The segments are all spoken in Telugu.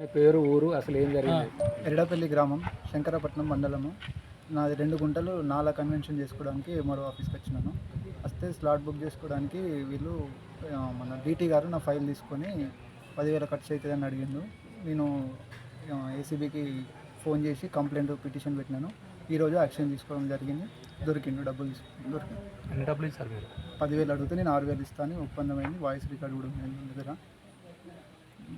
మీ పేరు ఊరు అసలు ఏం జరిగింది? ఎరడపల్లి గ్రామం శంకరపట్నం మండలము. నాది రెండు గుంటలు నాలా కన్వెన్షన్ చేసుకోవడానికి మరో ఆఫీస్కి వచ్చినాను. వస్తే స్లాట్ బుక్ చేసుకోవడానికి వీళ్ళు ఆ, మన డీటీ గారు నా ఫైల్ తీసుకొని పదివేల ఖర్చు అవుతుందని అడిగిండు. నేను ఏసీబీకి ఫోన్ చేసి కంప్లైంట్ పిటిషన్ పెట్టినాను. ఈరోజు యాక్షన్ తీసుకోవడం జరిగింది. దొరికిండు డబ్బులు తీసుకుని దొరికింది ఎన్ని డబ్బులు మీరు? పదివేలు అడిగితే నేను ఆరు వేలు ఇస్తాను ఒప్పందమైంది. వాయిస్ రికార్డు కూడా ఉంది నా దగ్గర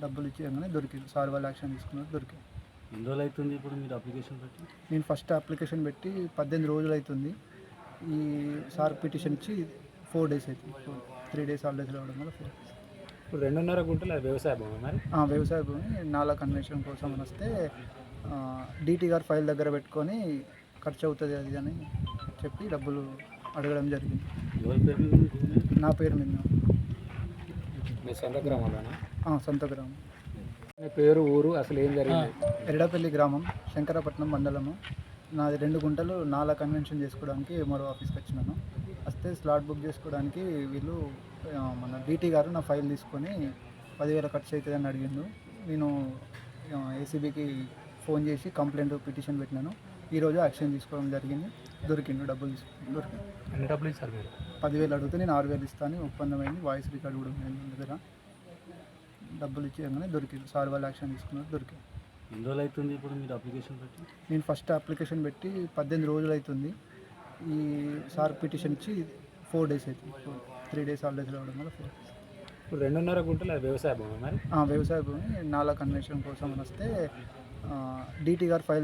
డబ్బులు ఇచ్చేయగానే దొరికింది. సార్ వాళ్ళు యాక్షన్ తీసుకున్నారు దొరికింది. ఎన్ని రోజులు అవుతుంది ఇప్పుడు మీరు అప్లికేషన్ పెట్టి? నేను ఫస్ట్ అప్లికేషన్ పెట్టి పద్దెనిమిది రోజులు అవుతుంది. ఈ సార్ పిటిషన్ ఇచ్చి ఫోర్ డేస్ అవుతుంది. త్రీ డేస్ హాలిడేస్ రావడం వల్ల ఫోర్ డేస్. ఇప్పుడు రెండున్నర గుంటలు వ్యవసాయ భూమి మరి? వ్యవసాయ భూమి నాలా కన్వెన్షన్ కోసం అని వస్తే డీటీ గారు ఫైల్ దగ్గర పెట్టుకొని ఖర్చు అవుతుంది అది అని చెప్పి డబ్బులు అడగడం జరిగింది? నా పేరు మీద. మీ సొంత గ్రామంలోనా? ఆ, సొంత గ్రామం. మీ పేరు ఊరు అసలు ఏం జరిగింది? ఎరడపల్లి గ్రామం శంకరపట్నం మండలము. నాది రెండు గుంటలు నాలా కన్వెన్షన్ చేసుకోవడానికి మరో ఆఫీస్కి వచ్చినాను. వస్తే స్లాట్ బుక్ చేసుకోవడానికి వీళ్ళు మన డీటీ గారు నా ఫైల్ తీసుకొని పదివేల ఖర్చు అవుతుందని అడిగిండు. నేను ఏసీబీకి ఫోన్ చేసి కంప్లైంట్ పిటిషన్ పెట్టినాను. ఈరోజు యాక్షన్ తీసుకోవడం జరిగింది. దొరికిండు డబ్బులు దొరికింది ఎన్ని డబ్బులు ఇచ్చారు మీరు? పదివేలు అడిగితే నేను ఆరు వేలు ఇస్తాను ఒప్పందమైంది. వాయిస్ రికార్డు కూడా ఉంది నా దగ్గర. డబ్బులు ఇచ్చేయగానే దొరికింది సార్ వాళ్ళు యాక్షన్ తీసుకున్నారు దొరికింది ఎన్ని రోజులు అవుతుంది ఇప్పుడు మీరు అప్లికేషన్ పెట్టి? నేను ఫస్ట్ అప్లికేషన్ పెట్టి పద్దెనిమిది రోజులు అవుతుంది. ఈ సార్ పిటిషన్ ఇచ్చి ఫోర్ డేస్ అవుతుంది. త్రీ డేస్ హాలిడేస్ రావడం వల్ల ఫోర్ డేస్. ఇప్పుడు రెండున్నర గుంటలు వ్యవసాయ భూమి మరి? వ్యవసాయ భూమి నాలా కన్వెన్షన్ కోసం అని వస్తే డీటీ గారు ఫైల్